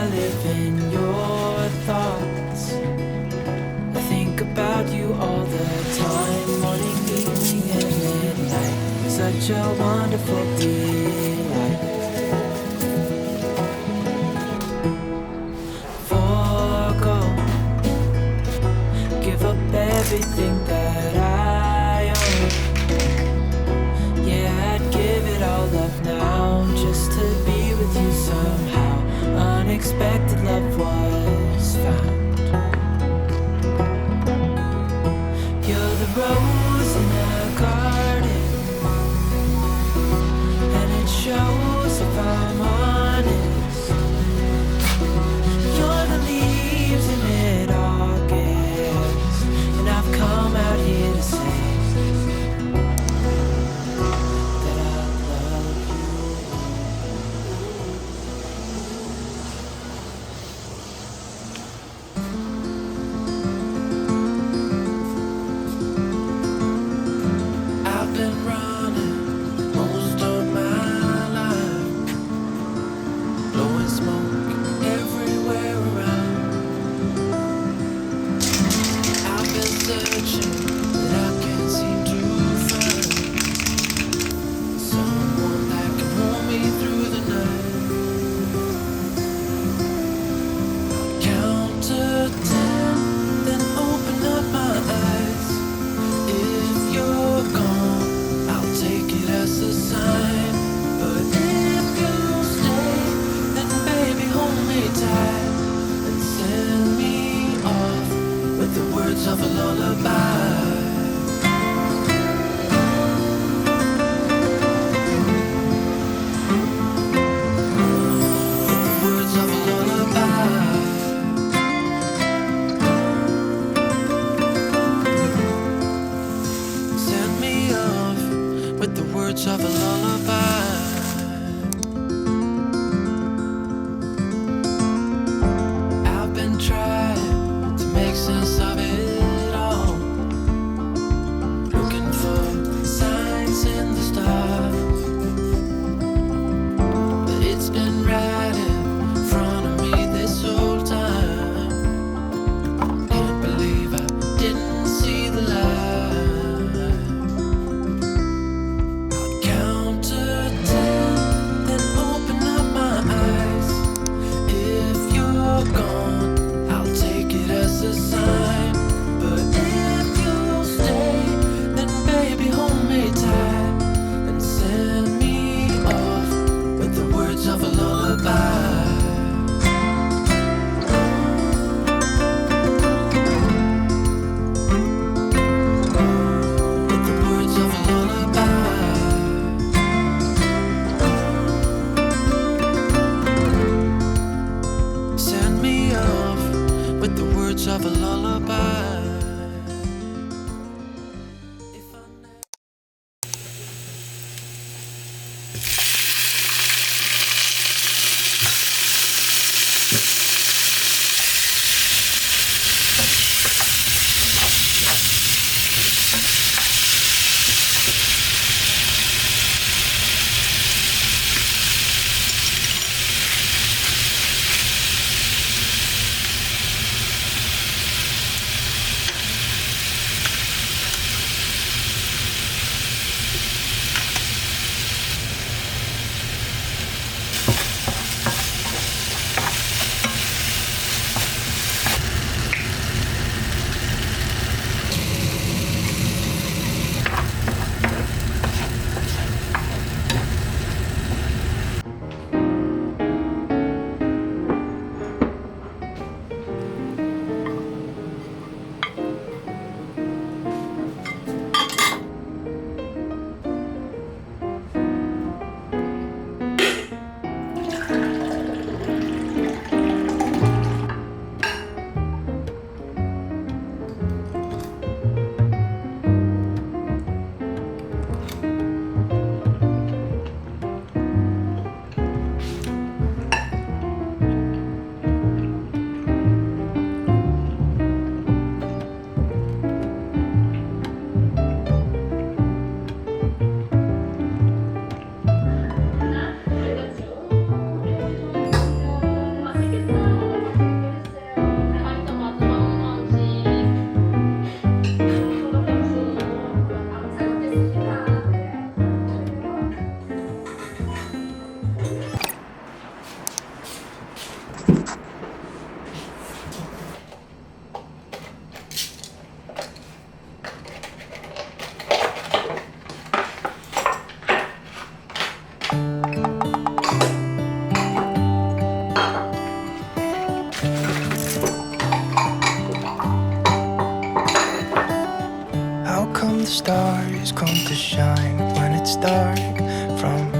I live in your thoughts. I think about you all the time, morning, evening, and midnight. Such a wonderful delight. Forgo, give up everything that I Unexpected love was found. You're the rose in the garden, and it shows if I'm honest. words of a lullaby.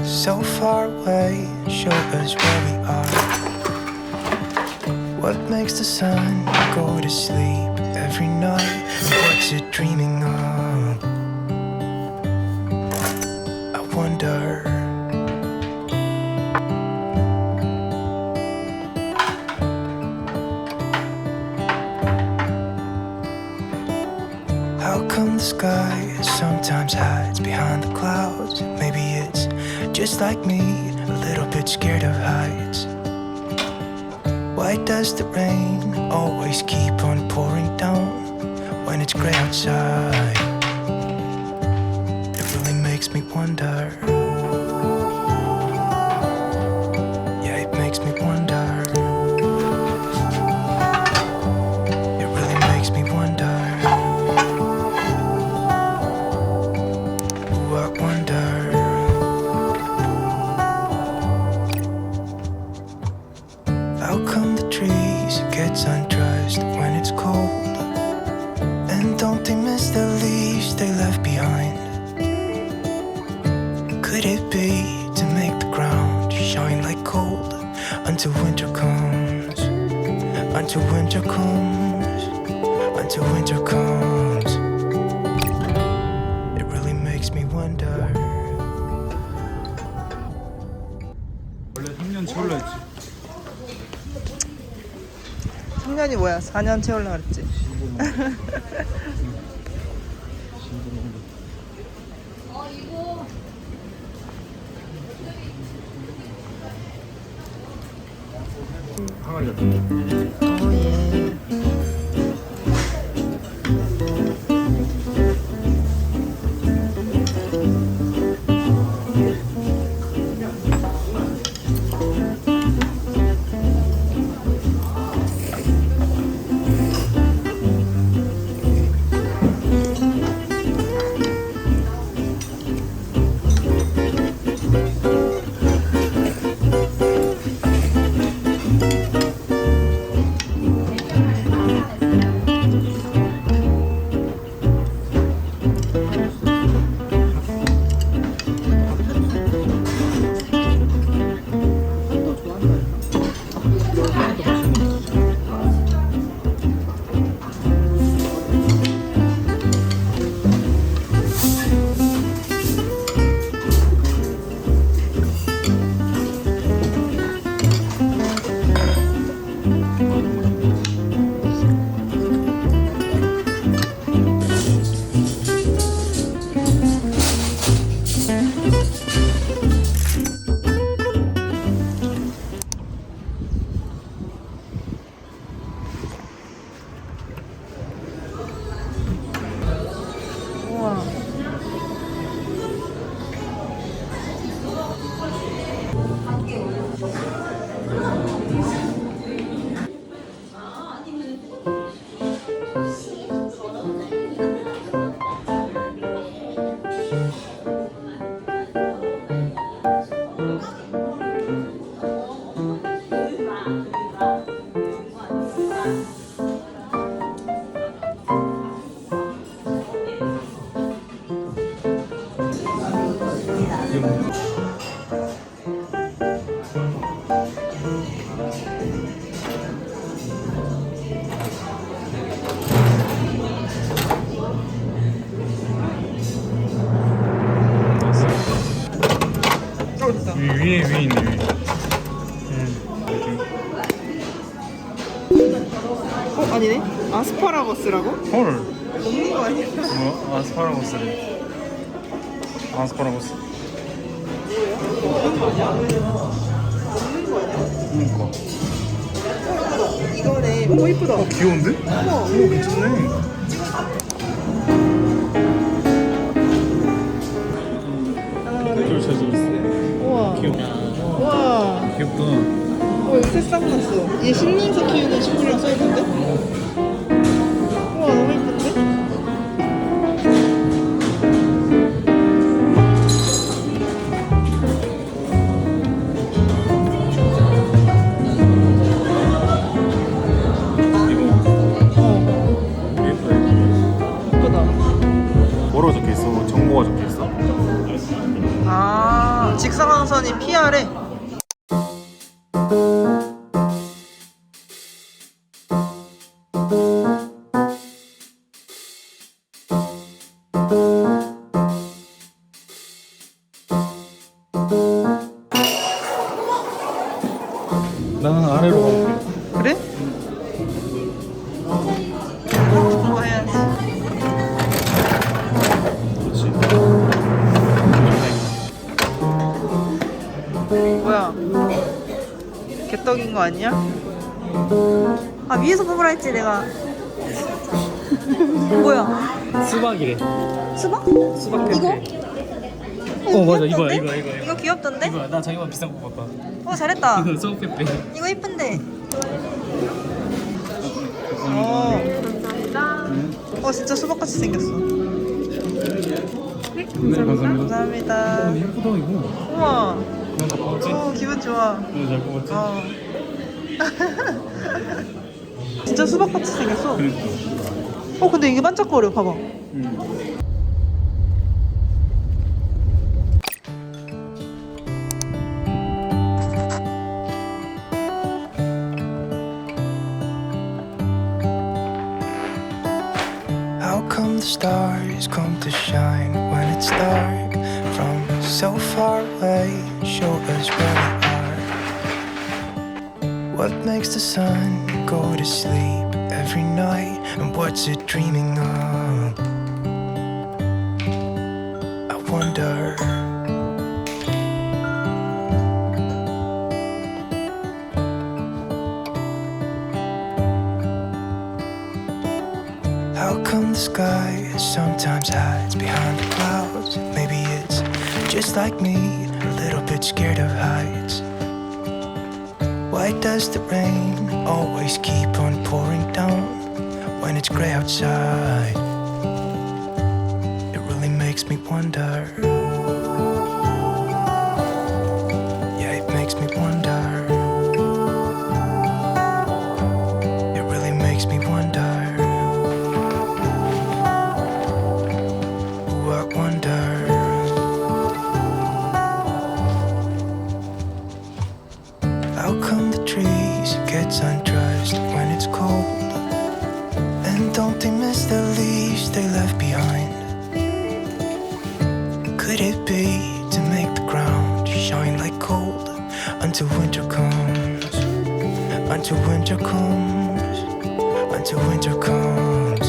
So far away? Show us where we are. What makes the sun go to sleep every night? What's it dreaming of? I wonder. How come the sky sometimes hides behind the clouds? Just like me, a little bit scared of heights. Why does the rain always keep on pouring down when it's gray outside? It really makes me wonder. gets undressed when it's cold? And don't they miss the leaves they left behind? Could it be to make the ground shine like gold until winter comes? Until winter comes, until winter comes. It really makes me wonder. 원래 3년 채울라 했지 3년이 뭐야? 4년 채우려고 그랬지. 항아리 어, 예. 위, 위에 위에 있네 위에 음, 어, 아니네. 아스파라거스라고? 헐 먹는 거 아니야? 뭐? 아스파라거스래 아스파라거스 먹는 거 아니야? 그니까 이거네. 오, 이쁘다. 귀여운데? 우와. 오 괜찮네 얘 신문서 키우는 식물이랑 써있는데? 우와, 너무 예쁜데? 이거 어, 예쁘다 예쁘다. 뭐라고 적혀 있어? 정보가 적혀 있어? 아 직사광선이 PR에 개떡인 거 아니야? 아 위에서 뽑으라 했지 내가. 뭐야? 수박이래. 수박? 수박 이거? 어 맞아. 이거야 귀엽던데? 이거야 이거야. 이거 귀엽던데? 이거야. 나 자기만 비싼 거 봤다 어 잘했다. 이거 수박 페페 이거 이쁜데. 어. 어 진짜 수박같이 생겼어. 네 감사합니다. 감사합니다. 예쁘다 이거. 우와 그냥 다 뽑았지? 어 기분 좋아 잘 뽑았지? 어 진짜 수박같이 생겼어 그러니까 어 근데 이게 반짝거려 봐봐 음. How come the stars come to shine when it's dark? So far away, show us where we are. What makes the sun go to sleep every night? And what's it dreaming of? I wonder. How come the sky sometimes hides behind the clouds? Maybe just like me, a little bit scared of heights. Why does the rain always keep on pouring down when it's gray outside? It really makes me wonder. Until winter comes, until winter comes.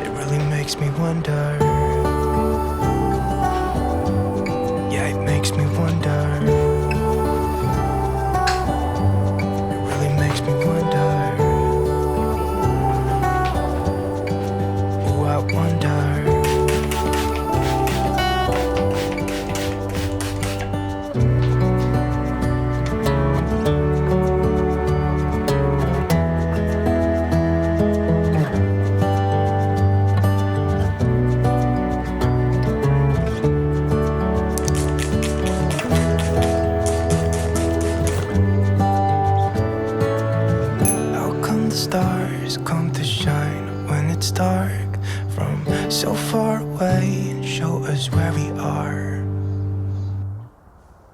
It really makes me wonder.